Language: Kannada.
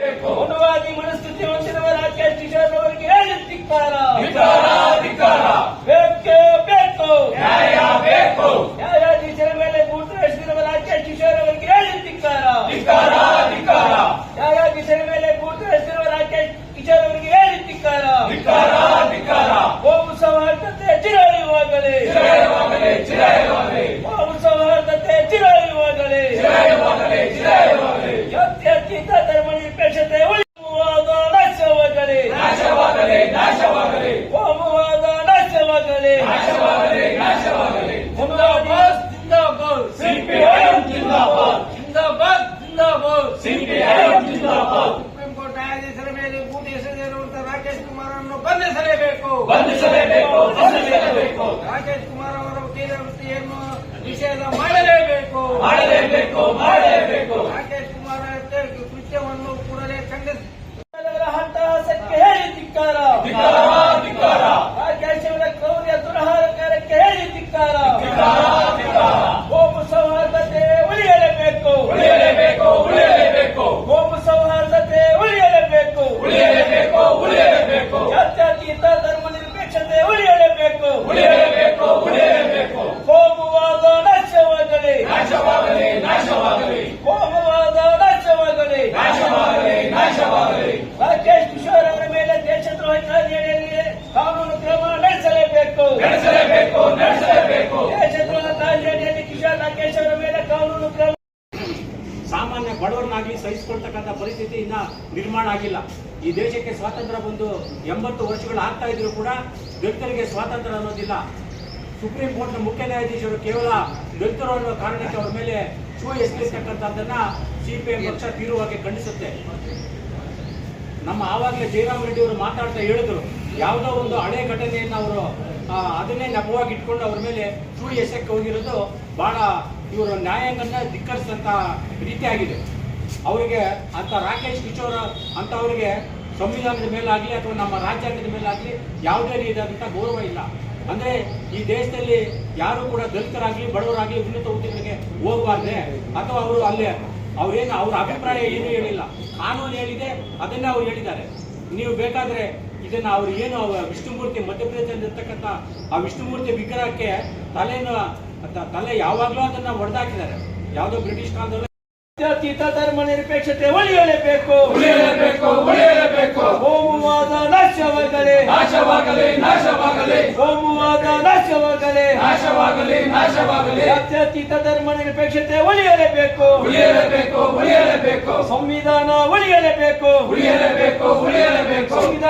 ಮನುವಾದಿ ಮನಸ್ಥಿತಿ ಹೊಂದಿರುವ ರಾಕೇಶ್ ಕಿಶೋರ್ ಅವರಿಗೆ ಹೇಳುತ್ತಿದ್ದಾರ ಧಿಕ್ಕಾರ, ಧಿಕ್ಕಾರ. ಬೇಕೇ ಬೇಕು ನ್ಯಾಯ ಬೇಕು ನ್ಯಾಯಾಧೀಶರ ಮೇಲೆ ಬೂಟು ಎಸೆದಿರುವ ರಾಕೇಶ್ ಕಿಶೋರ್ ಅವರಿಗೆ ಹೇಳುತ್ತಿದ್ದಾರ ಧಿಕ್ಕಾರ, ಧಿಕ್ಕಾರ. ನ್ಯಾಯಾಧೀಶರ ಮೇಲೆ ಬೂಟು ಎಸೆದಿರುವ ರಾಕೇಶ್ ಕಿಶೋರ್ ಅವರಿಗೆ ಹೇಳುತ್ತಿದ್ದಾರ ಧಿಕ್ಕಾರ, ಧಿಕ್ಕಾರ. ಗೋವು ಸೌಹಾರ್ದತೆ ಚಿರಾಯುವಾಗಲೇ ಚಿರಾಯವಾಗಲಿ ಚಿರಾಯವಾಗಲಿ ಗೋವು ಸೌಹಾರ್ದತೆ ಚಿರಾಯುವಾಗಲೇ ಚಿರಾಯವಾಗಲಿ ಚಿರಾಯವಾಗಲಿ ಜಾತ್ಯತೀತ ಧರ್ಮ ನಿರಪೇಕ್ಷತೆ ಉಳಿಸುವಾದ ನಾಶವಾಗಲಿ ನಾಶವಾಗಲಿ ನಾಶವಾಗಲಿ ಕೋಮುವಾದ ನಾಶವಾಗಲಿ ನಾಶವಾಗಲಿ ನಾಶವಾಗಲಿ ಜಿಂದಾಬಾದ್ ಸಿಪಿಐಎಂ ಜಿಂದಾಬಾದ್. ಜಿಂದಾಬಾದ್ ಜಿಂದಾಬಾದ್. ಸಿಪಿಐಎಂ ಜಿಂದಾಬಾದ್. ಸುಪ್ರೀಂ ಕೋರ್ಟ್ ನ್ಯಾಯಾಧೀಶರ ಮೇಲೆ ಬೂಟಿ ಎಸೆದಿರುವಂತಹ ರಾಕೇಶ್ ಕುಮಾರ್ ಅನ್ನು ಬಂಧಿಸಲೇಬೇಕು. ಬಂಧಿಸಲೇಬೇಕು ಬಂಧಿಸಲೇಬೇಕು. ರಾಕೇಶ್ ಕುಮಾರ್ ಅವರ ವಕೀಲ ವೃತ್ತಿಯನ್ನು ನಿಷೇಧ ಮಾಡಲೇಬೇಕು. ಮಾಡಲೇಬೇಕು ಮಾಡಲೇಬೇಕು ರಾಕೇಶ್ ಕುಮಾರ್ ಹತ್ಯೆ ಕೃತ್ಯವನ್ನು ಕೂಡಲೇ ಖಂಡಿಸ ಹಟ್ಟಹಾಸಕ್ಕೆ ಹೇಳಿ ಧಿಕ್ಕಾರ ಧಿಕ್ಕಾರ, ಧಿಕ್ಕಾರ. ರಾಕೇಶ್ ಅವರ ಕ್ರೌರ್ಯ ದುರಹಾರಕಾರಕ್ಕೆ ಹೇಳಿ ಧಿಕ್ಕಾರ ಧಿಕ್ಕಾರ, ಧಿಕ್ಕಾರ. ಕೋಮು ಸೌಹಾರ್ದತೆ ಉಳಿಯಲೇಬೇಕು ಉಳಿಯಲೇಬೇಕು ಉಳಿಯಲೇಬೇಕು ಕೋಮು ಸೌಹಾರ್ದತೆ ಉಳಿಯಲೇಬೇಕು ಉಳಿಯಲೇಬೇಕು ಉಳಿಯಲೇಬೇಕು ಜಾತ್ಯತೀತ ಧರ್ಮ ನಿರಪೇಕ್ಷತೆ ಉಳಿಯಲೇಬೇಕು ಉಳಿಯಲೇಬೇಕು ಉಳಿಯಲೇಬೇಕು ಕೋಮುವಾದ ನಾಶವಾಗಲಿ ನಾಶವಾಗಲಿ ನಾಶವಾಗಲಿ ಕೋಮುವಾದ ನಾಶವಾಗಲಿ ನಾಶವಾಗಲಿ ನಾಶವಾಗಲಿ ರಾಕೇಶ್ ಕಿಶೋರ್ ಅವರ ಮೇಲೆ ದೇಶದ್ರೋಹ ಕಾಯ್ದೆಯಡಿಯಲ್ಲಿ ಕಾನೂನು ಕ್ರಮ ನಡೆಸಲೇಬೇಕು ನಡೆಸಲೇಬೇಕು ನಡೆಸಲೇಬೇಕು ದೇಶದ್ರೋಹ ಕಾಯ್ದೆಯಡಿಯಲ್ಲಿ ಕಿಶೋರ್ ರಾಕೇಶ್ ಅವರ ಮೇಲೆ ಕಾನೂನು ಕ್ರಮ ಸಾಮಾನ್ಯ ಬಡವರನ್ನಾಗಲಿ ಸಹಿಸಿಕೊಳ್ತಕ್ಕಂಥ ಪರಿಸ್ಥಿತಿ ಇನ್ನ ನಿರ್ಮಾಣ ಆಗಿಲ್ಲ. ಈ ದೇಶಕ್ಕೆ ಸ್ವಾತಂತ್ರ್ಯ ಬಂದು ಎಂಬತ್ತು ವರ್ಷಗಳು ಆಗ್ತಾ ಇದ್ರು ಕೂಡ ದಲಿತರಿಗೆ ಸ್ವಾತಂತ್ರ್ಯ ಅನ್ನೋದಿಲ್ಲ. ಸುಪ್ರೀಂ ಕೋರ್ಟ್ನ ಮುಖ್ಯ ನ್ಯಾಯಾಧೀಶರು ಕೇವಲ ದಲಿತರು ಅನ್ನೋ ಕಾರಣಕ್ಕೆ ಅವರ ಮೇಲೆ ಶೂ ಎಸಗಿರ್ತಕ್ಕಂಥದ್ದನ್ನ ಸಿಪಿಎಂ ಪಕ್ಷ ತೀವ್ರವಾಗಿ ಖಂಡಿಸುತ್ತೆ. ನಮ್ಮ ಆವಾಗಲೇ ಜಯರಾಮ್ ರೆಡ್ಡಿ ಅವರು ಮಾತಾಡ್ತಾ ಹೇಳಿದ್ರು, ಯಾವುದೋ ಒಂದು ಹಳೆ ಘಟನೆಯನ್ನು ಅವರು ಅದನ್ನೇ ನೆಪವಾಗಿ ಇಟ್ಕೊಂಡು ಅವ್ರ ಮೇಲೆ ಶೂ ಎಸಕ್ಕೆ ಹೋಗಿರೋದು ಬಹಳ ಇವರು ನ್ಯಾಯಾಂಗನ ಧಿಕ್ಕರಿಸಿದಂಥ ರೀತಿ ಆಗಿದೆ ಅವರಿಗೆ ಅಂತ ರಾಕೇಶ್ ಕಿಶೋರ್ ಅಂತವರಿಗೆ ಸಂವಿಧಾನದ ಮೇಲಾಗಲಿ ಅಥವಾ ನಮ್ಮ ರಾಜ್ಯಾಂಗದ ಮೇಲಾಗಲಿ ಯಾವುದೇ ರೀತಿಯಾದಂಥ ಗೌರವ ಇಲ್ಲ. ಅಂದ್ರೆ ಈ ದೇಶದಲ್ಲಿ ಯಾರು ಕೂಡ ದಲಿತರಾಗಲಿ, ಬಡವರಾಗಲಿ, ಉನ್ನತ ಹುದ್ದೆಗಳಿಗೆ ಹೋಗಬಾರ್ದೆ ಅಥವಾ ಅವರು ಅಲ್ಲೇ ಅವ್ರೇನು ಅವ್ರ ಅಭಿಪ್ರಾಯ ಏನು ಹೇಳಿಲ್ಲ. ಕಾನೂನು ಹೇಳಿದೆ, ಅದನ್ನೇ ಅವ್ರು ಹೇಳಿದ್ದಾರೆ. ನೀವು ಬೇಕಾದ್ರೆ ಇದನ್ನ ಅವ್ರು ಏನು ವಿಷ್ಣುಮೂರ್ತಿ ಮಧ್ಯಪ್ರದೇಶದಲ್ಲಿ ಇರ್ತಕ್ಕಂಥ ಆ ವಿಷ್ಣುಮೂರ್ತಿ ವಿಗ್ರಹಕ್ಕೆ ತಲೆಯನ್ನು ತಲೆ ಯಾವಾಗಲೂ ಅದನ್ನ ಹೊಡೆದಾಕಿದ್ದಾರೆ ಯಾವುದೋ ಬ್ರಿಟಿಷ್ ಕಾಲದಲ್ಲಿ ಜಾತ್ಯತೀತ ಧರ್ಮ ನಿರಪೇಕ್ಷತೆ ಉಳಿಯಲೇಬೇಕು. ಉಳಿಯಲೇಬೇಕು ಉಳಿಯಲೇಬೇಕು. ಹೋಮವಾದ ನಾಶವಾಗಲಿ. ನಾಶವಾಗಲಿ ನಾಶವಾಗಲಿ. ಹೋಮವಾದ ನಾಶವಾಗಲಿ. ನಾಶವಾಗಲಿ ನಾಶವಾಗಲಿ. ಜಾತ್ಯತೀತ ಧರ್ಮ ನಿರಪೇಕ್ಷತೆ ಉಳಿಯಲೇಬೇಕು. ಉಳಿಯಲೇಬೇಕು ಉಳಿಯಲೇಬೇಕು. ಸಂವಿಧಾನ ಉಳಿಯಲೇಬೇಕು. ಉಳಿಯಲೇಬೇಕು ಉಳಿಯಲೇಬೇಕು.